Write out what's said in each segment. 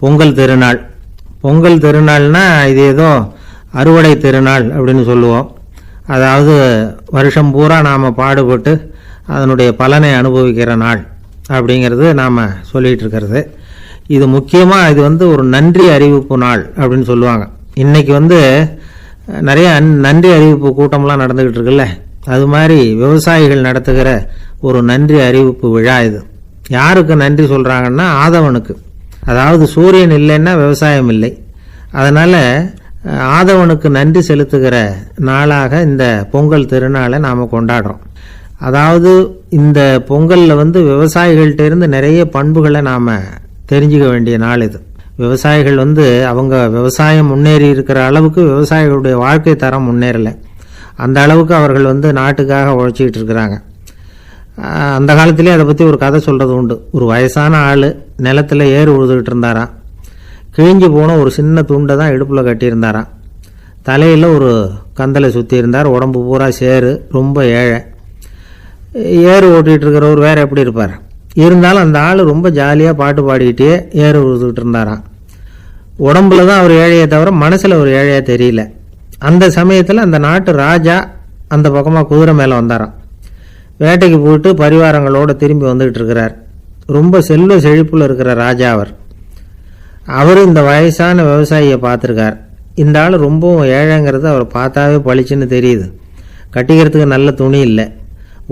பொங்கல் திருநாள். பொங்கல் திருநாள்னா இது ஏதோ அறுவடை திருநாள் அப்படின்னு சொல்லுவோம். அதாவது வருஷம் பூரா நாம் பாடுபட்டு அதனுடைய பலனை அனுபவிக்கிற நாள் அப்படிங்கிறது நாம் சொல்லிகிட்டு இருக்கிறது. இது முக்கியமாக இது வந்து ஒரு நன்றி அறிவிப்பு நாள் அப்படின்னு சொல்லுவாங்க. இன்றைக்கி வந்து நிறைய நன்றி அறிவிப்பு கூட்டம்லாம் நடந்துக்கிட்டு இருக்குல்ல. அது மாதிரி விவசாயிகள் நடத்துகிற ஒரு நன்றி அறிவிப்பு விழா இது. யாருக்கு நன்றி சொல்கிறாங்கன்னா ஆதவனுக்கு. அதாவது சூரியன் இல்லைன்னா விவசாயம் இல்லை. அதனால் ஆதவனுக்கு நன்றி செலுத்துகிற நாளாக இந்த பொங்கல் திருநாளை நாம் கொண்டாடுறோம். அதாவது இந்த பொங்கலில் வந்து விவசாயிகள்கிட்ட இருந்து நிறைய பண்புகளை நாம் தெரிஞ்சுக்க வேண்டிய நாள் இது. விவசாயிகள் வந்து அவங்க விவசாயம் முன்னேறி இருக்கிற அளவுக்கு விவசாயிகளுடைய வாழ்க்கை தரம் முன்னேறலை. அந்த அளவுக்கு அவர்கள் வந்து நாட்டுக்காக உழைச்சிக்கிட்டு இருக்கிறாங்க. அந்த காலத்திலே அதை பற்றி ஒரு கதை சொல்கிறது உண்டு. ஒரு வயசான ஆள் நிலத்தில் ஏறு உழுதுகிட்டு இருந்தாராம் கிழிஞ்சு போன ஒரு சின்ன துண்டை தான் இடுப்பில் கட்டியிருந்தாராம் தலையில் ஒரு கந்தலை சுற்றி இருந்தார். உடம்பு பூரா சேரு ரொம்ப ஏழை. ஏறு ஓட்டிகிட்டு இருக்கிறவர் வேறு எப்படி இருப்பார்? இருந்தாலும் அந்த ஆள் ரொம்ப ஜாலியாக பாட்டு பாடிக்கிட்டே ஏறு உழுதுகிட்டு இருந்தாராம் உடம்புல தான் அவர் ஏழையை தவிர மனசில் ஒரு ஏழையாக தெரியல. அந்த சமயத்தில் அந்த நாட்டு ராஜா அந்த பக்கமாக குதிரை மேலே வந்தாராம். வேட்டைக்கு போயிட்டு பரிவாரங்களோடு திரும்பி வந்துக்கிட்டு இருக்கிறார். ரொம்ப செல்வ செழிப்பில் இருக்கிற ராஜா அவர். அவர் இந்த வயசான விவசாயியை பார்த்துருக்கார். இந்த ஆள் ரொம்பவும் ஏழைங்கிறது அவர் பார்த்தாவே பளிச்சுன்னு தெரியுது. கட்டிக்கிறதுக்கு நல்ல துணி இல்லை.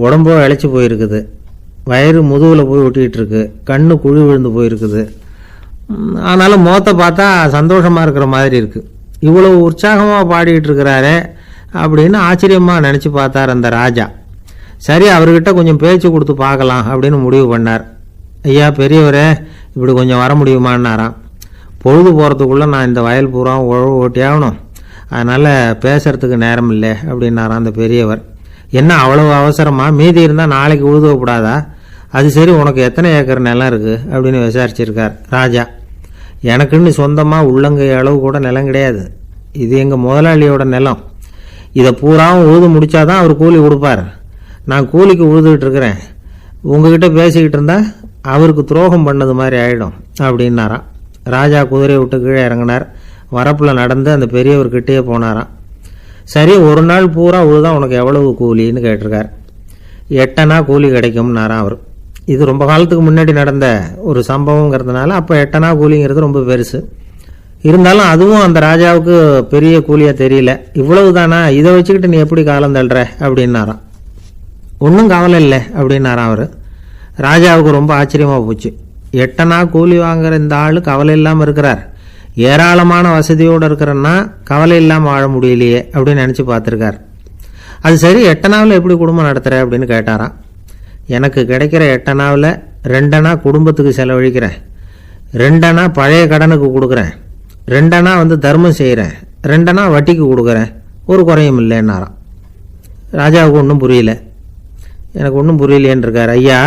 உடம்போ இழைச்சி போயிருக்குது. வயிறு முதுகில் போய் ஒட்டிக்கிட்டு இருக்கு. கண்ணு குழி விழுந்து போயிருக்குது. ஆனாலும் முகத்தை பார்த்தா சந்தோஷமாக இருக்கிற மாதிரி இருக்குது இவ்வளோ உற்சாகமாக பாடிக்கிட்டு இருக்கிறாரே அப்படின்னு ஆச்சரியமாக நினச்சி பார்த்தார் அந்த ராஜா. சரி அவர்கிட்ட கொஞ்சம் பேச்சு கொடுத்து பார்க்கலாம் அப்படின்னு முடிவு பண்ணார். ஐயா பெரியவரே இப்படி கொஞ்சம் வர முடியுமான்னாராம். பொழுது போகிறதுக்குள்ளே நான் இந்த வயல் பூரா உழவு ஓட்டியாகணும் அதனால் பேசுகிறதுக்கு நேரம் இல்லை அப்படின்னாராம் அந்த பெரியவர். என்ன அவ்வளோ அவசரமா? மீதி இருந்தால் நாளைக்கு உழுதப்படாதா அது சரி உனக்கு எத்தனை ஏக்கர் நிலம் இருக்குது அப்படின்னு விசாரிச்சிருக்கார் ராஜா. எனக்குன்னு சொந்தமாக உள்ளங்கை அளவு கூட நிலம் கிடையாது. இது எங்கள் முதலாளியோட நிலம். இதை பூராவும் உழுது முடிச்சாதான் அவர் கூலி கொடுப்பார். நான் கூலிக்கு உழுதுகிட்டு இருக்கிறேன் உங்ககிட்ட பேசிக்கிட்டு இருந்தா அவருக்கு துரோகம் பண்ணது மாதிரி ஆயிடும் அப்படின்னாராம். ராஜா குதிரையை விட்டு கீழே இறங்கினார். வரப்பில் நடந்து அந்த பெரியவர்கிட்டயே போனாராம். சரி ஒரு நாள் பூரா உழுதான் உனக்கு எவ்வளவு கூலின்னு கேட்டிருக்கார். எட்டனா கூலி கிடைக்கும்னாராம் அவர். இது ரொம்ப காலத்துக்கு முன்னாடி நடந்த ஒரு சம்பவங்கிறதுனால அப்போ எட்டனா கூலிங்கிறது ரொம்ப பெருசு. இருந்தாலும் அதுவும் அந்த ராஜாவுக்கு பெரிய கூலியாக தெரியல. இவ்வளவு தானா இதை வச்சுக்கிட்டு நீ எப்படி காலம் தள்ளுற? அப்படின்னாராம். ஒன்றும் கவலை இல்லை அப்படின்னாராம் அவர். ராஜாவுக்கு ரொம்ப ஆச்சரியமாக போச்சு. எட்டனா கூலி வாங்குற இந்த ஆள் கவலை இல்லாமல் இருக்கிறார். ஏராளமான வசதியோடு இருக்கிறன்னா கவலை இல்லாமல் வாழ முடியலையே அப்படின்னு நினச்சி பார்த்துருக்கார். அது சரி எட்டனாவில் எப்படி குடும்பம் நடத்துகிற அப்படின்னு கேட்டாராம். எனக்கு கிடைக்கிற எட்டனாவில் ரெண்டனா குடும்பத்துக்கு செலவழிக்கிறேன். ரெண்டனா பழைய கடனுக்கு கொடுக்குறேன். ரெண்டனா வந்து தர்மம் செய்கிறேன் ரெண்டனா வட்டிக்கு கொடுக்குறேன். ஒரு குறையும் இல்லைன்னாராம். ராஜாவுக்கு ஒன்றும் புரியல. எனக்கு ஒன்றும் புரியலையேன்னு இருக்கார் ஐயா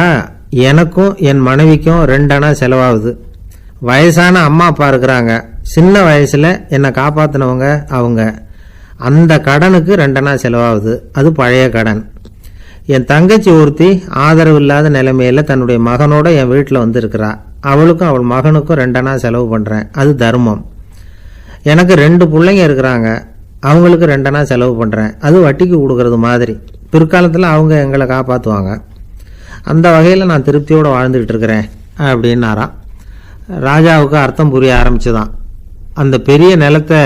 எனக்கும் என் மனைவிக்கும் ரெண்டனா செலவாகுது. வயசான அம்மா அப்பா இருக்கிறாங்க. சின்ன வயசில் என்னை காப்பாற்றினவங்க அவங்க. அந்த கடனுக்கு ரெண்டனா செலவாகுது. அது பழைய கடன். என் தங்கச்சி ஒருத்தி ஆதரவு இல்லாத நிலைமையில் தன்னுடைய மகனோட என் வீட்டில் வந்து இருக்கிறா அவளுக்கும் அவள் மகனுக்கும் ரெண்டனா செலவு பண்ணுறேன் அது தர்மம். எனக்கு ரெண்டு பிள்ளைங்க இருக்கிறாங்க. அவங்களுக்கு ரெண்டனா செலவு பண்ணுறேன் அது வட்டிக்கு கொடுக்கறது மாதிரி. பிற்காலத்தில் அவங்க எங்களை காப்பாற்றுவாங்க அந்த வகையில் நான் திருப்தியோடு வாழ்ந்துக்கிட்டு இருக்கிறேன் அப்படின்னாராம் ராஜாவுக்கு அர்த்தம் புரிய ஆரம்பிச்சுதான். அந்த பெரிய நிலத்தை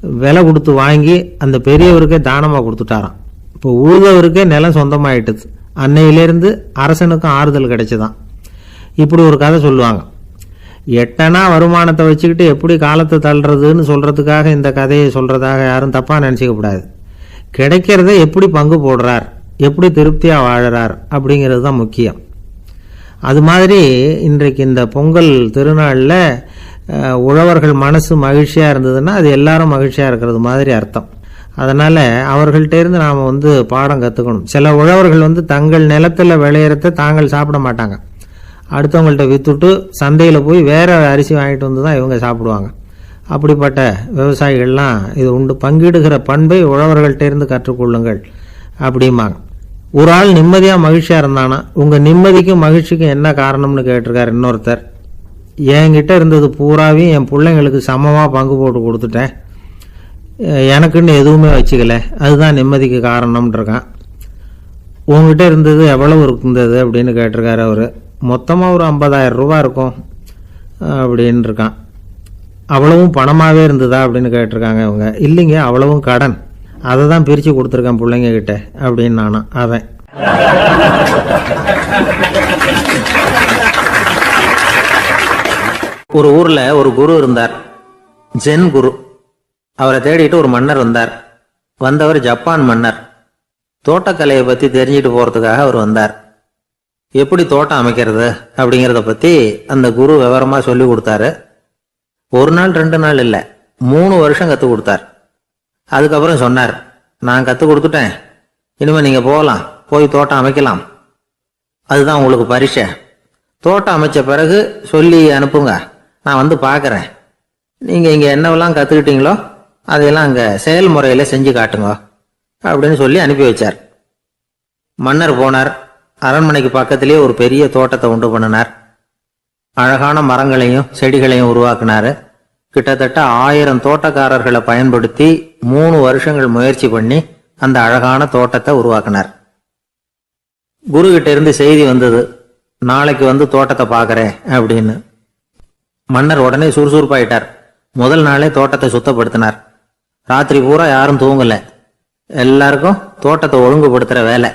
விலை கொடுத்து வாங்கி அந்த பெரியவருக்கே தானமாக கொடுத்துட்டாராம். இப்போ உழுதவருக்கே நிலம் சொந்தமாயிட்டுது. அன்னையிலேருந்து அரசனுக்கும் ஆறுதல் கிடைச்சிதான். இப்படி ஒரு கதை சொல்லுவாங்க. எட்டனா வருமானத்தை வச்சுக்கிட்டு எப்படி காலத்தை தள்ளுறதுன்னு சொல்கிறதுக்காக இந்த கதையை சொல்கிறதாக யாரும் தப்பாக நினச்சிக்க கூடாது. கிடைக்கிறத எப்படி பங்கு போடுறார்? எப்படி திருப்தியாக வாழறார்? அப்படிங்கிறது தான் முக்கியம். அது மாதிரி இன்றைக்கு இந்த பொங்கல் திருநாளில் உழவர்கள் மனசு மகிழ்ச்சியாக இருந்ததுன்னா அது எல்லாரும் மகிழ்ச்சியாக இருக்கிறது மாதிரி அர்த்தம். அதனால் அவர்கள்ட்டேருந்து நாம் வந்து பாடம் கற்றுக்கணும் சில உழவர்கள் வந்து தங்கள் நிலத்தில் விளையிறத தாங்கள் சாப்பிட மாட்டாங்க. அடுத்தவங்கள்ட்ட விற்றுட்டு சந்தையில் போய் வேற அரிசி வாங்கிட்டு வந்து தான் இவங்க சாப்பிடுவாங்க. அப்படிப்பட்ட விவசாயிகள்லாம் இது உண்டு. பங்கிடுகிற பண்பை உழவர்கள்ட்டேருந்து கற்றுக்கொள்ளுங்கள் அப்படிம்பாங்க. ஒரு ஆள் நிம்மதியாக மகிழ்ச்சியாக இருந்தானா உங்கள் நிம்மதிக்கும் மகிழ்ச்சிக்கும் என்ன காரணம்னு கேட்டிருக்கார் இன்னொருத்தர். என்கிட்ட இருந்தது பூராவையும் என் பிள்ளைங்களுக்கு சமமாக பங்கு போட்டு கொடுத்துட்டேன். எனக்குன்னு எதுவுமே வச்சுக்கல. அதுதான் நிம்மதிக்கு காரணம்ன்றிருக்கான். உங்ககிட்ட இருந்தது எவ்வளவு இருந்தது அப்படின்னு கேட்டிருக்காரு அவர். மொத்தமாக ஒரு ஐம்பதாயிரம் ரூபா இருக்கும் அப்படின்னு இருக்கான் அவ்வளவும் பணமாகவே இருந்ததா அப்படின்னு கேட்டிருக்காங்க அவங்க இல்லைங்க அவ்வளவும் கடன். அதை தான் பிரித்து கொடுத்துருக்கேன் பிள்ளைங்க கிட்ட அப்படின்னு நானும் அவன். ஒரு ஊரில் ஒரு குரு இருந்தார். ஜென் குரு. அவரை தேடிட்டு ஒரு மன்னர் வந்தார். வந்தவர் ஜப்பான் மன்னர். தோட்டக்கலையை பற்றி தெரிஞ்சுட்டு போகிறதுக்காக அவர் வந்தார். எப்படி தோட்டம் அமைக்கிறது அப்படிங்கிறத பற்றி அந்த குரு விவரமாக சொல்லி கொடுத்தாரு. ஒரு நாள் ரெண்டு நாள் இல்லை. மூணு வருஷம் கற்றுக் கொடுத்தார். அதுக்கப்புறம் சொன்னார் நான் கற்றுக் கொடுத்துட்டேன். இனிமேல் நீங்கள் போகலாம். போய் தோட்டம் அமைக்கலாம். அதுதான் உங்களுக்கு பரிசை. தோட்டம் அமைச்ச பிறகு சொல்லி அனுப்புங்க. நான் வந்து பார்க்குறேன் நீங்கள் இங்கே என்னவெல்லாம் கற்றுக்கிட்டீங்களோ அதையெல்லாம் அங்கே செயல்முறையில் செஞ்சு காட்டுங்க அப்படின்னு சொல்லி அனுப்பி வச்சார். மன்னர் போனார். அரண்மனைக்கு பக்கத்திலேயே ஒரு பெரிய தோட்டத்தை உண்டு பண்ணினார். அழகான மரங்களையும் செடிகளையும் உருவாக்குனாரு. கிட்டத்தட்ட ஆயிரம் தோட்டக்காரர்களை பயன்படுத்தி மூணு வருஷங்கள் முயற்சி பண்ணி அந்த அழகான தோட்டத்தை உருவாக்குனார். குரு கிட்ட இருந்து செய்தி வந்தது நாளைக்கு வந்து தோட்டத்தை பார்க்கறேன் அப்படின்னு. மன்னர் உடனே சுறுசுறுப்பாயிட்டார். முதல் நாளே தோட்டத்தை சுத்தப்படுத்தினார். ராத்திரி பூரா யாரும் தூங்கல. எல்லாருக்கும் தோட்டத்தை ஒழுங்குபடுத்துற வேலை.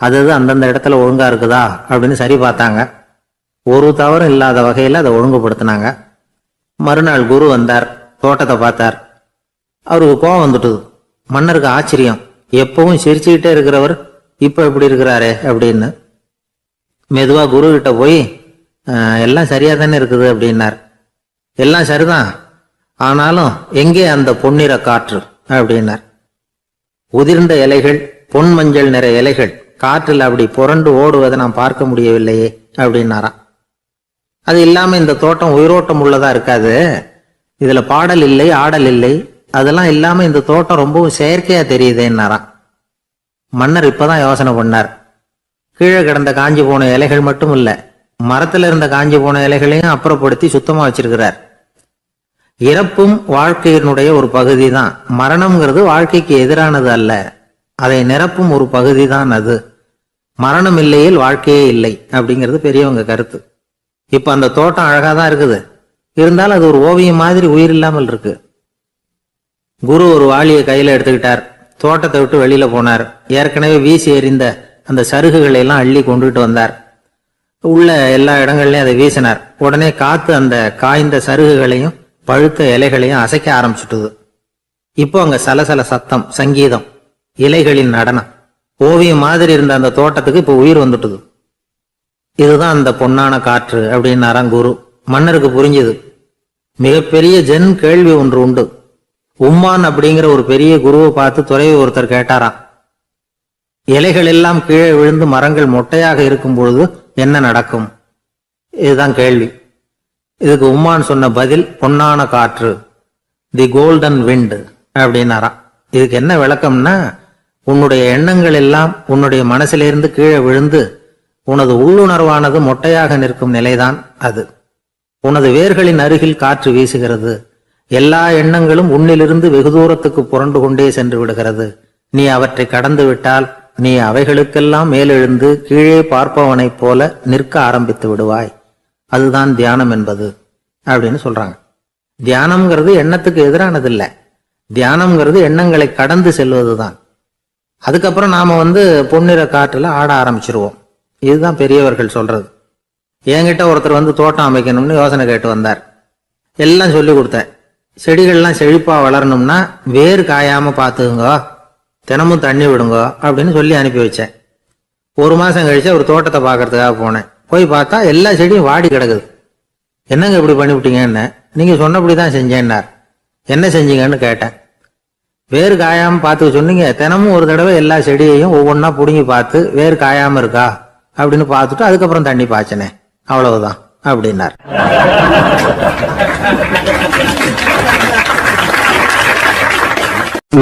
அது அந்தந்த இடத்துல ஒழுங்கா இருக்குதா அப்படின்னு சரி பார்த்தாங்க. ஒரு தவறும் இல்லாத வகையில் அதை ஒழுங்குபடுத்தினாங்க. மறுநாள் குரு வந்தார் தோட்டத்தை பார்த்தார். அவருக்கு கோவம் வந்துட்டுது. மன்னருக்கு ஆச்சரியம். எப்பவும் சிரிச்சுக்கிட்டே இருக்கிறவர் இப்போ இப்படி இருக்கிறாரே அப்படின்னு. மெதுவாக குரு கிட்ட போய் எல்லாம் சரியாக தானே இருக்குது? அப்படின்னார். எல்லாம் சரிதான். ஆனாலும் எங்கே அந்த பொன்னிற காற்று? அப்படின்னார். உதிர்ந்த இலைகள் பொன் மஞ்சள் நிற இலைகள் காற்றில் அப்படி புரண்டு ஓடுவதை நான் பார்க்க முடியவில்லையே அப்படின்னாராம். அது இல்லாம இந்த தோட்டம் உயிரோட்டம் உள்ளதா இருக்காது. இதுல பாடல் இல்லை ஆடல் இல்லை. அதெல்லாம் இல்லாம இந்த தோட்டம் ரொம்பவும் செயற்கையா தெரியுதுன்னாராம். மன்னர் இப்பதான் யோசனை பண்ணார். கீழே கிடந்த காஞ்சி போன இலைகள் மட்டும் இல்ல மரத்துல இருந்த காஞ்சி போன இலைகளையும் அப்புறப்படுத்தி சுத்தமா வச்சிருக்கிறார். இறப்பும் வாழ்க்கையினுடைய ஒரு பகுதி தான் மரணம்ங்கிறது வாழ்க்கைக்கு எதிரானது அல்ல. அதை நிரப்பும் ஒரு பகுதி தான் அது. மரணம் இல்லையில் வாழ்க்கையே இல்லை அப்படிங்கிறது பெரியவங்க கருத்து. இப்ப அந்த தோட்டம் அழகா தான் இருக்குது. இருந்தாலும் அது ஒரு ஓவியம் மாதிரி உயிர் இல்லாமல் இருக்கு. குரு ஒரு வாளியை கையில எடுத்துக்கிட்டார். தோட்டத்தை விட்டு வெளியில போனார். ஏற்கனவே வீசி எறிந்த அந்த சருகுகளை எல்லாம் அள்ளி கொண்டுட்டு வந்தார். உள்ள எல்லா இடங்கள்லயும் அதை வீசினார். உடனே காத்து அந்த காய்ந்த சருகுகளையும் பழுத்த இலைகளையும் அசைக்க ஆரம்பிச்சுட்டுது. இப்போ அங்க சலசல சத்தம் சங்கீதம் இலைகளின் நடனம். ஓவியம் மாதிரி இருந்த அந்த தோட்டத்துக்கு இப்போ உயிர் வந்துட்டுது. இதுதான் அந்த பொன்னான காற்று அப்படின்னாராம் குரு. மன்னருக்கு புரிஞ்சுது. மிகப்பெரிய ஜென் கேள்வி ஒன்று உண்டு. உம்மான் அப்படிங்கிற ஒரு பெரிய குருவை பார்த்து துறவி ஒருத்தர் கேட்டாராம். இலைகள் எல்லாம் கீழே விழுந்து மரங்கள் மொட்டையாக இருக்கும் பொழுது என்ன நடக்கும்? இதுதான் கேள்வி. இதுக்கு உம்மான் சொன்ன பதில் பொன்னான காற்று. தி கோல்டன் விண்டு அப்படின்னாராம். இதுக்கு என்ன விளக்கம்னா உன்னுடைய எண்ணங்கள் எல்லாம் உன்னுடைய மனசிலிருந்து கீழே விழுந்து உனது உள்ளுணர்வானது மொட்டையாக நிற்கும் நிலைதான் அது. உனது வேர்களின் அருகில் காற்று வீசுகிறது. எல்லா எண்ணங்களும் உன்னிலிருந்து வெகு தூரத்துக்கு புரண்டு கொண்டே சென்று விடுகிறது. நீ அவற்றை கடந்து விட்டால் நீ அவைகளுக்கெல்லாம் மேலெழுந்து கீழே பார்ப்பவனைப் போல நிற்க ஆரம்பித்து விடுவாய். அதுதான் தியானம் என்பது. அப்படின்னு சொல்றாங்க. தியானம்ங்கிறது எண்ணத்துக்கு எதிரானது இல்லை தியானம்ங்கிறது எண்ணங்களை கடந்து செல்வதுதான். அதுக்கப்புறம் நாம வந்து பொன்னிற காற்றுல ஆட ஆரம்பிச்சிருவோம். இதுதான் பெரியவர்கள் சொல்றது. என்கிட்ட ஒருத்தர் வந்து தோட்டம் அமைக்கணும்னு யோசனை கேட்டு வந்தார். எல்லாம் சொல்லி கொடுத்தேன். செடிகள்லாம் செழிப்பாக வளரணும்னா வேர் காயாமல் பார்த்துக்குங்க. தினமும் தண்ணி விடுங்க அப்படின்னு சொல்லி அனுப்பி வச்சேன். ஒரு மாதம் கழிச்சு ஒரு தோட்டத்தை பார்க்கறதுக்காக போனேன். போய் பார்த்தா எல்லா செடியும் வாடி கிடக்குது. என்னங்க இப்படி பண்ணிவிட்டீங்கன்னு. நீங்கள் சொன்னபடி தான் செஞ்சேன்னார். என்ன செஞ்சீங்கன்னு கேட்டேன். வேர் காயாமல் பார்த்து சொன்னீங்க. தினமும் ஒரு தடவை எல்லா செடியையும் ஒவ்வொன்றா பிடுங்கி பார்த்து வேர் காயாமல் இருக்கா? அப்படின்னு பார்த்துட்டு அதுக்கப்புறம் தண்ணி பாய்ச்சனே. அவ்வளவுதான் அப்படின்னார்.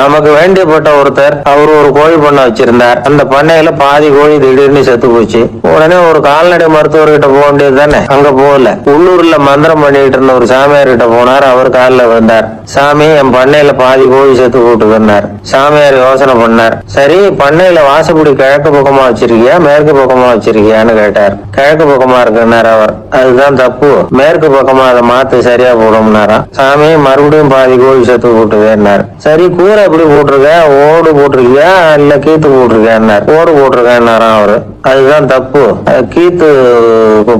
நமக்கு வேண்டியப்பட்ட ஒருத்தர் அவர் ஒரு கோழி பண்ணை வச்சிருந்தார். அந்த பண்ணையில பாதி கோழி திடீர்னு செத்து போச்சு. உடனே ஒரு கால்நடை மருத்துவர்கிட்ட போக வேண்டியது தானே? அங்க போகல. உள்ளூர்ல மந்திரம் பண்ணிட்டு இருந்த ஒரு சாமியார் கிட்ட போனார். அவர் காலில் வந்தார் சாமி என் பண்ணையில பாதி கோழி செத்து போட்டுதுன்னார் சாமியார் யோசனை பண்ணார். சரி பண்ணையில வாசப்படி கிழக்கு பக்கமா வச்சிருக்கியா மேற்கு பக்கமா வச்சிருக்கியான்னு கேட்டார். கிழக்கு பக்கமா இருக்குன்னார் அவர். அதுதான் தப்பு. மேற்கு பக்கமா அதை மாத்து சரியா போடும்னாரா சாமி மறுபடியும் பாதி கோழி செத்து போட்டுவேன்னார் சரி கூரை எப்படி போட்டிருக்க ஓடு போட்டிருக்கியா? இல்ல கீத்து போட்டிருக்கேன் ஓடு போட்டிருக்கேன்னாரா அவரு? அதுதான் தப்பு. கீத்து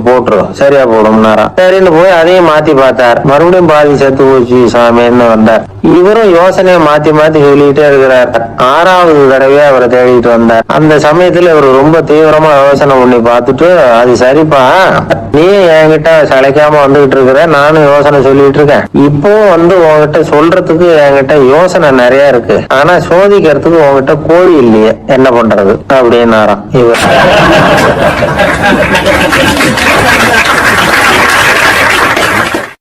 போட்டுரு. சரியா போடும்னாரா சரின்னு போய் அதையும் மாத்தி பார்த்தார். மறுபடியும் பாதி செத்து போச்சு சாமின்னு வந்தார். இவரும் யோசனையை மாத்தி மாத்தி சொல்லிட்டே இருக்கிறார். ஆறாவது தடவையா அவரை தேடிட்டு வந்தார். அந்த சமயத்துல இவர் ரொம்ப தீவிரமா யோசனை பண்ணி பார்த்துட்டு அது சரிப்பா. நீ என்கிட்ட சளைக்காம வந்துகிட்டு இருக்கிற நானும் யோசனை சொல்லிட்டு இருக்கேன். இப்போ வந்து உன்கிட்ட சொல்றதுக்கு என்கிட்ட யோசனை நிறைய இருக்கு. ஆனா சோதிக்கிறதுக்கு உன்கிட்ட கோழி இல்லையே என்ன பண்றது? அப்படின்னாராம் இவர்.